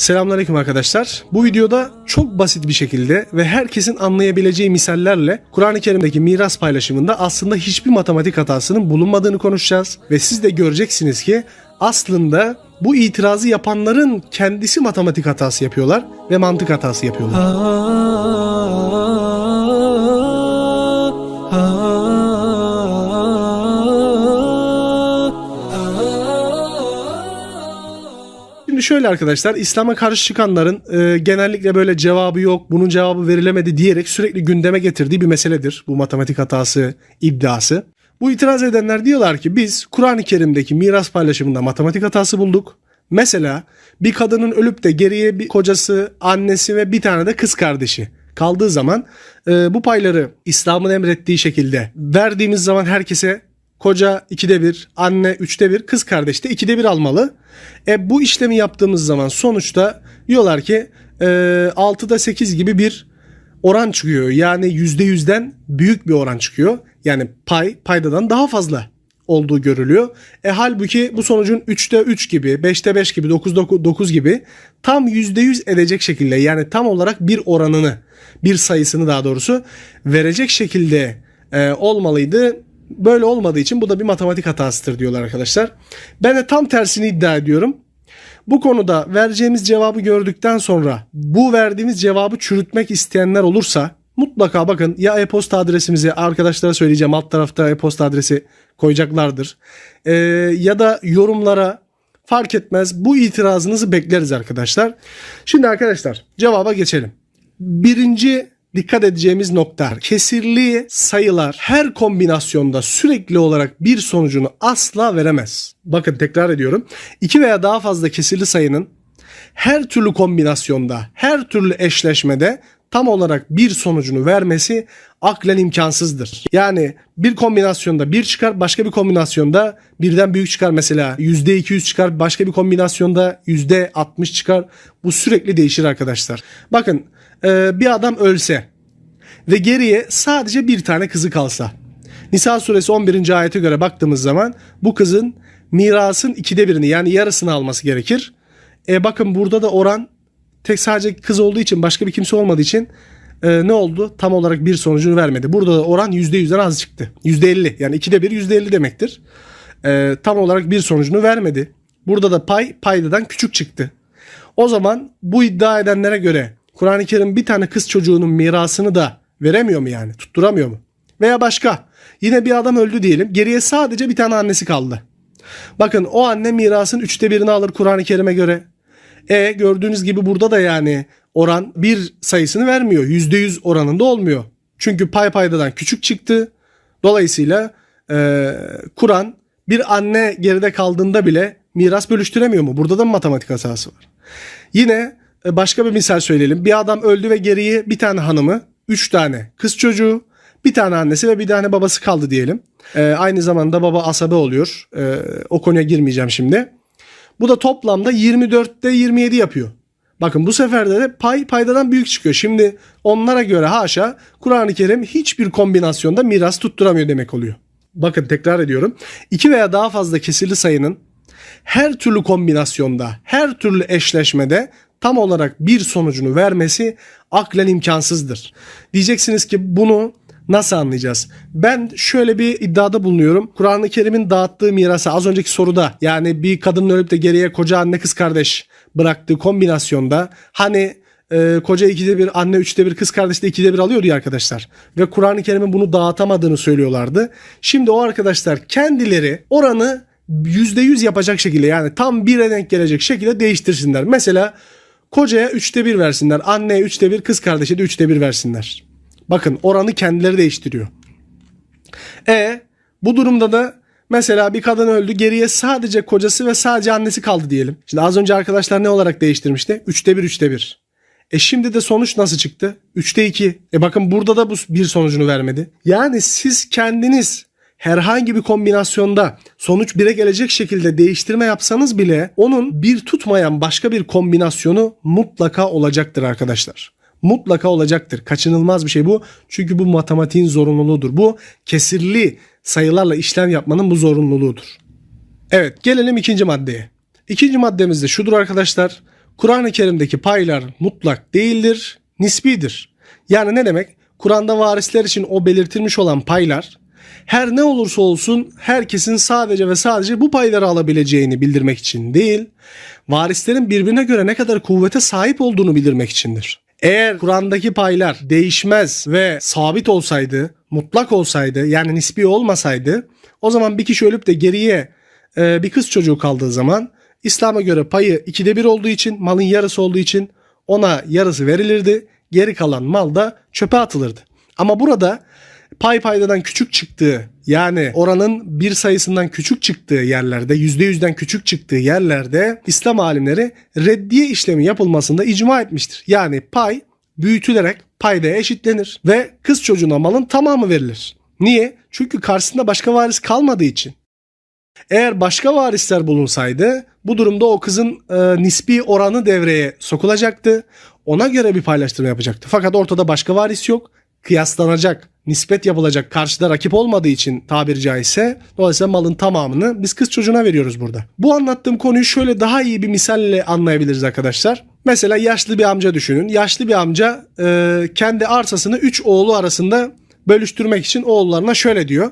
Selamünaleyküm arkadaşlar. Bu videoda çok basit bir şekilde ve herkesin anlayabileceği misallerle Kur'an-ı Kerim'deki miras paylaşımında aslında hiçbir matematik hatasının bulunmadığını konuşacağız. Ve siz de göreceksiniz ki aslında bu itirazı yapanların kendisi matematik hatası yapıyorlar ve mantık hatası yapıyorlar. Şöyle arkadaşlar İslam'a karşı çıkanların e, genellikle böyle cevabı yok, bunun cevabı verilemedi diyerek sürekli gündeme getirdiği bir meseledir. Bu matematik hatası iddiası. Bu itiraz edenler diyorlar ki biz Kur'an-ı Kerim'deki miras paylaşımında matematik hatası bulduk. Mesela bir kadının ölüp de geriye bir kocası, annesi ve bir tane de kız kardeşi kaldığı zaman e, bu payları İslam'ın emrettiği şekilde verdiğimiz zaman herkese koca ikide bir, anne üçte bir, kız kardeş de ikide bir almalı. E bu işlemi yaptığımız zaman sonuçta diyorlar ki e, 6'da 8 gibi bir oran çıkıyor. Yani %100'den büyük bir oran çıkıyor. Yani pay paydadan daha fazla olduğu görülüyor. E halbuki bu sonucun 3'te 3 gibi, 5'te 5 gibi, 9'da 9 gibi tam %100 edecek şekilde yani tam olarak bir oranını, bir sayısını daha doğrusu verecek şekilde e, olmalıydı. Böyle olmadığı için bu da bir matematik hatasıdır diyorlar arkadaşlar. Ben de tam tersini iddia ediyorum. Bu konuda vereceğimiz cevabı gördükten sonra bu verdiğimiz cevabı çürütmek isteyenler olursa mutlaka bakın ya e-posta adresimizi arkadaşlara söyleyeceğim alt tarafta e-posta adresi koyacaklardır. Ee, ya da yorumlara fark etmez bu itirazınızı bekleriz arkadaşlar. Şimdi arkadaşlar cevaba geçelim. Birinci dikkat edeceğimiz nokta kesirli sayılar her kombinasyonda sürekli olarak bir sonucunu asla veremez. Bakın tekrar ediyorum. İki veya daha fazla kesirli sayının her türlü kombinasyonda, her türlü eşleşmede tam olarak bir sonucunu vermesi aklen imkansızdır. Yani bir kombinasyonda bir çıkar, başka bir kombinasyonda birden büyük çıkar mesela %200 çıkar, başka bir kombinasyonda %60 çıkar. Bu sürekli değişir arkadaşlar. Bakın e, bir adam ölse ve geriye sadece bir tane kızı kalsa. Nisa suresi 11. ayete göre baktığımız zaman bu kızın mirasın ikide birini yani yarısını alması gerekir. E bakın burada da oran tek sadece kız olduğu için başka bir kimse olmadığı için e, ne oldu? Tam olarak bir sonucunu vermedi. Burada da oran %100'den az çıktı. %50 yani ikide bir %50 demektir. E, tam olarak bir sonucunu vermedi. Burada da pay paydadan küçük çıktı. O zaman bu iddia edenlere göre Kur'an-ı Kerim bir tane kız çocuğunun mirasını da veremiyor mu yani? Tutturamıyor mu? Veya başka. Yine bir adam öldü diyelim. Geriye sadece bir tane annesi kaldı. Bakın o anne mirasın üçte birini alır Kur'an-ı Kerim'e göre. E gördüğünüz gibi burada da yani oran bir sayısını vermiyor. Yüzde yüz oranında olmuyor. Çünkü pay paydadan küçük çıktı. Dolayısıyla e, Kur'an bir anne geride kaldığında bile miras bölüştüremiyor mu? Burada da matematik hatası var? Yine başka bir misal söyleyelim. Bir adam öldü ve geriye bir tane hanımı, üç tane kız çocuğu, bir tane annesi ve bir tane babası kaldı diyelim. E, aynı zamanda baba asabe oluyor. E, o konuya girmeyeceğim şimdi. Bu da toplamda 24'te 27 yapıyor. Bakın bu seferde de pay paydadan büyük çıkıyor. Şimdi onlara göre haşa Kur'an-ı Kerim hiçbir kombinasyonda miras tutturamıyor demek oluyor. Bakın tekrar ediyorum. İki veya daha fazla kesirli sayının her türlü kombinasyonda, her türlü eşleşmede tam olarak bir sonucunu vermesi aklen imkansızdır. Diyeceksiniz ki bunu nasıl anlayacağız? Ben şöyle bir iddiada bulunuyorum. Kur'an-ı Kerim'in dağıttığı mirası az önceki soruda yani bir kadının ölüp de geriye koca anne kız kardeş bıraktığı kombinasyonda hani e, koca ikide bir anne üçte bir kız kardeş de ikide bir alıyordu ya arkadaşlar. Ve Kur'an-ı Kerim'in bunu dağıtamadığını söylüyorlardı. Şimdi o arkadaşlar kendileri oranı %100 yapacak şekilde yani tam bire denk gelecek şekilde değiştirsinler. Mesela kocaya üçte bir versinler. Anneye üçte bir kız kardeşe de üçte bir versinler. Bakın oranı kendileri değiştiriyor. E bu durumda da mesela bir kadın öldü geriye sadece kocası ve sadece annesi kaldı diyelim. Şimdi az önce arkadaşlar ne olarak değiştirmişti? Üçte bir üçte bir. E şimdi de sonuç nasıl çıktı? Üçte iki. E bakın burada da bu bir sonucunu vermedi. Yani siz kendiniz herhangi bir kombinasyonda sonuç 1'e gelecek şekilde değiştirme yapsanız bile onun bir tutmayan başka bir kombinasyonu mutlaka olacaktır arkadaşlar. Mutlaka olacaktır. Kaçınılmaz bir şey bu. Çünkü bu matematiğin zorunluluğudur. Bu kesirli sayılarla işlem yapmanın bu zorunluluğudur. Evet gelelim ikinci maddeye. İkinci maddemiz de şudur arkadaşlar. Kur'an-ı Kerim'deki paylar mutlak değildir, nisbidir. Yani ne demek? Kur'an'da varisler için o belirtilmiş olan paylar her ne olursa olsun herkesin sadece ve sadece bu payları alabileceğini bildirmek için değil, varislerin birbirine göre ne kadar kuvvete sahip olduğunu bildirmek içindir. Eğer Kur'an'daki paylar değişmez ve sabit olsaydı, mutlak olsaydı yani nispi olmasaydı o zaman bir kişi ölüp de geriye e, bir kız çocuğu kaldığı zaman İslam'a göre payı ikide bir olduğu için malın yarısı olduğu için ona yarısı verilirdi. Geri kalan mal da çöpe atılırdı. Ama burada pay paydadan küçük çıktığı yani oranın bir sayısından küçük çıktığı yerlerde %100'den küçük çıktığı yerlerde İslam alimleri reddiye işlemi yapılmasında icma etmiştir. Yani pay büyütülerek paydaya eşitlenir ve kız çocuğuna malın tamamı verilir. Niye? Çünkü karşısında başka varis kalmadığı için. Eğer başka varisler bulunsaydı bu durumda o kızın e, nispi oranı devreye sokulacaktı. Ona göre bir paylaştırma yapacaktı. Fakat ortada başka varis yok. Kıyaslanacak, nispet yapılacak karşıda rakip olmadığı için tabiri caizse dolayısıyla malın tamamını biz kız çocuğuna veriyoruz burada. Bu anlattığım konuyu şöyle daha iyi bir misalle anlayabiliriz arkadaşlar. Mesela yaşlı bir amca düşünün. Yaşlı bir amca e, kendi arsasını 3 oğlu arasında bölüştürmek için oğullarına şöyle diyor.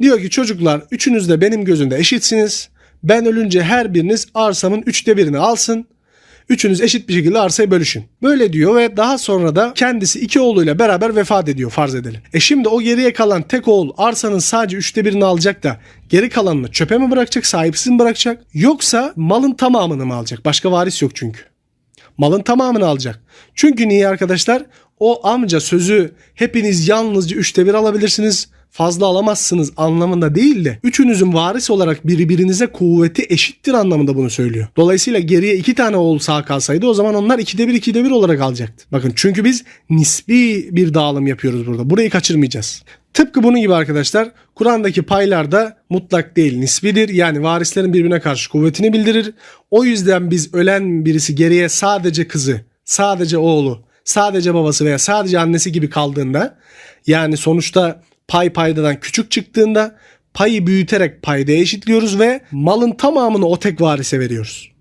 Diyor ki çocuklar üçünüz de benim gözümde eşitsiniz. Ben ölünce her biriniz arsamın üçte birini alsın. Üçünüz eşit bir şekilde arsayı bölüşün. Böyle diyor ve daha sonra da kendisi iki oğluyla beraber vefat ediyor farz edelim. E şimdi o geriye kalan tek oğul arsanın sadece üçte birini alacak da geri kalanını çöpe mi bırakacak, sahipsiz mi bırakacak? Yoksa malın tamamını mı alacak? Başka varis yok çünkü. Malın tamamını alacak. Çünkü niye arkadaşlar? O amca sözü hepiniz yalnızca üçte bir alabilirsiniz fazla alamazsınız anlamında değil de üçünüzün varis olarak birbirinize kuvveti eşittir anlamında bunu söylüyor. Dolayısıyla geriye iki tane oğul sağ kalsaydı o zaman onlar ikide bir ikide bir olarak alacaktı. Bakın çünkü biz nispi bir dağılım yapıyoruz burada. Burayı kaçırmayacağız. Tıpkı bunun gibi arkadaşlar Kur'an'daki paylar da mutlak değil nisbidir. Yani varislerin birbirine karşı kuvvetini bildirir. O yüzden biz ölen birisi geriye sadece kızı, sadece oğlu, sadece babası veya sadece annesi gibi kaldığında yani sonuçta pay paydadan küçük çıktığında payı büyüterek paydaya eşitliyoruz ve malın tamamını o tek varise veriyoruz.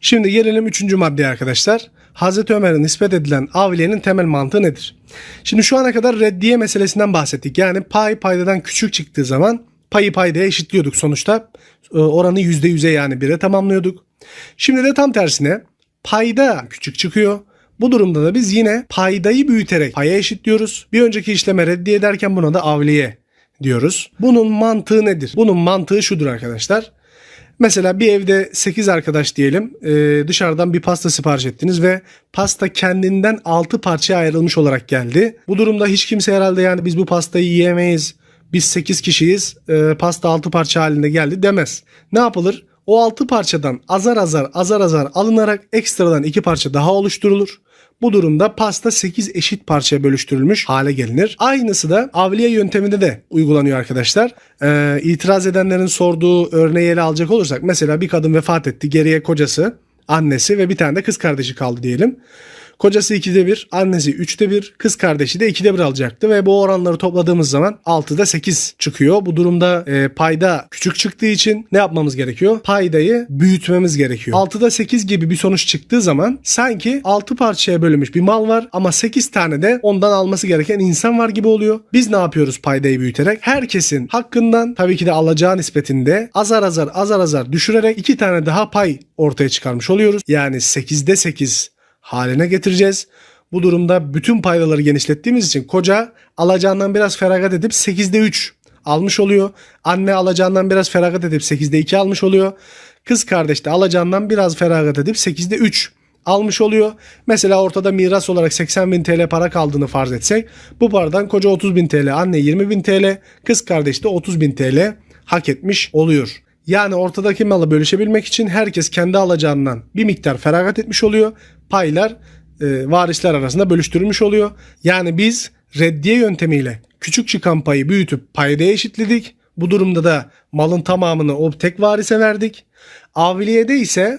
Şimdi gelelim üçüncü maddeye arkadaşlar. Hazreti Ömer'e nispet edilen avliyenin temel mantığı nedir? Şimdi şu ana kadar reddiye meselesinden bahsettik. Yani pay paydadan küçük çıktığı zaman payı paydaya eşitliyorduk sonuçta. E, oranı %100'e yani bire tamamlıyorduk. Şimdi de tam tersine payda küçük çıkıyor. Bu durumda da biz yine paydayı büyüterek paya eşitliyoruz. Bir önceki işleme reddiye ederken buna da avliye diyoruz. Bunun mantığı nedir? Bunun mantığı şudur arkadaşlar. Mesela bir evde 8 arkadaş diyelim e, dışarıdan bir pasta sipariş ettiniz ve pasta kendinden 6 parçaya ayrılmış olarak geldi. Bu durumda hiç kimse herhalde yani biz bu pastayı yiyemeyiz biz 8 kişiyiz e, pasta 6 parça halinde geldi demez. Ne yapılır? O 6 parçadan azar azar azar azar alınarak ekstradan 2 parça daha oluşturulur. Bu durumda pasta 8 eşit parçaya bölüştürülmüş hale gelinir. Aynısı da avliye yönteminde de uygulanıyor arkadaşlar. Ee, itiraz edenlerin sorduğu örneği ele alacak olursak mesela bir kadın vefat etti geriye kocası, annesi ve bir tane de kız kardeşi kaldı diyelim. Kocası 2'de 1, annesi 3'te 1, kız kardeşi de 2'de 1 alacaktı ve bu oranları topladığımız zaman 6'da 8 çıkıyor. Bu durumda e, payda küçük çıktığı için ne yapmamız gerekiyor? Paydayı büyütmemiz gerekiyor. 6'da 8 gibi bir sonuç çıktığı zaman sanki 6 parçaya bölünmüş bir mal var ama 8 tane de ondan alması gereken insan var gibi oluyor. Biz ne yapıyoruz paydayı büyüterek? Herkesin hakkından tabii ki de alacağı nispetinde azar azar azar azar düşürerek 2 tane daha pay ortaya çıkarmış oluyoruz. Yani 8'de 8 haline getireceğiz. Bu durumda bütün paydaları genişlettiğimiz için koca alacağından biraz feragat edip 8'de 3 almış oluyor. Anne alacağından biraz feragat edip 8'de 2 almış oluyor. Kız kardeş de alacağından biraz feragat edip 8'de 3 almış oluyor. Mesela ortada miras olarak 80 bin TL para kaldığını farz etsek bu paradan koca 30 bin TL, anne 20 bin TL, kız kardeş de 30 bin TL hak etmiş oluyor. Yani ortadaki malı bölüşebilmek için herkes kendi alacağından bir miktar feragat etmiş oluyor. Paylar e, varisler arasında bölüştürülmüş oluyor. Yani biz reddiye yöntemiyle küçük çıkan payı büyütüp paydaya eşitledik. Bu durumda da malın tamamını o tek varise verdik. Avliyede ise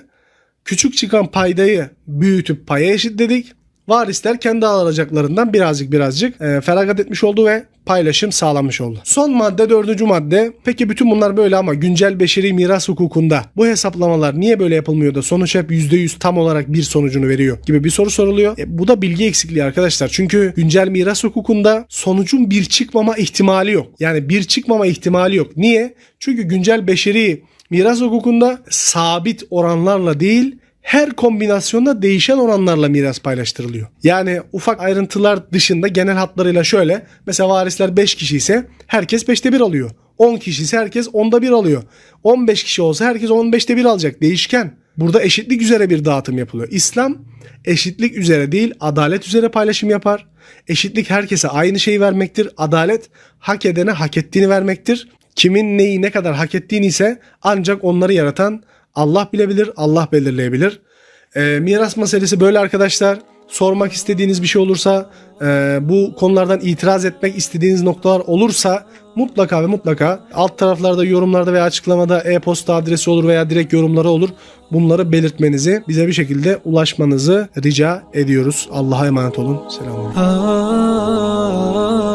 küçük çıkan paydayı büyütüp paya eşitledik. Varisler kendi alacaklarından birazcık birazcık e, feragat etmiş oldu ve paylaşım sağlanmış oldu. Son madde dördüncü madde. Peki bütün bunlar böyle ama güncel beşeri miras hukukunda bu hesaplamalar niye böyle yapılmıyor da sonuç hep %100 tam olarak bir sonucunu veriyor gibi bir soru soruluyor. E, bu da bilgi eksikliği arkadaşlar. Çünkü güncel miras hukukunda sonucun bir çıkmama ihtimali yok. Yani bir çıkmama ihtimali yok. Niye? Çünkü güncel beşeri miras hukukunda sabit oranlarla değil her kombinasyonda değişen oranlarla miras paylaştırılıyor. Yani ufak ayrıntılar dışında genel hatlarıyla şöyle. Mesela varisler 5 kişi ise herkes 5'te 1 alıyor. 10 kişi ise herkes 10'da 1 alıyor. 15 kişi olsa herkes 15'te 1 alacak. Değişken. Burada eşitlik üzere bir dağıtım yapılıyor. İslam eşitlik üzere değil adalet üzere paylaşım yapar. Eşitlik herkese aynı şeyi vermektir. Adalet hak edene hak ettiğini vermektir. Kimin neyi ne kadar hak ettiğini ise ancak onları yaratan Allah bilebilir, Allah belirleyebilir. Ee, miras meselesi böyle arkadaşlar. Sormak istediğiniz bir şey olursa, e, bu konulardan itiraz etmek istediğiniz noktalar olursa mutlaka ve mutlaka alt taraflarda yorumlarda veya açıklamada e-posta adresi olur veya direkt yorumları olur. Bunları belirtmenizi, bize bir şekilde ulaşmanızı rica ediyoruz. Allah'a emanet olun. Selamünaleyküm.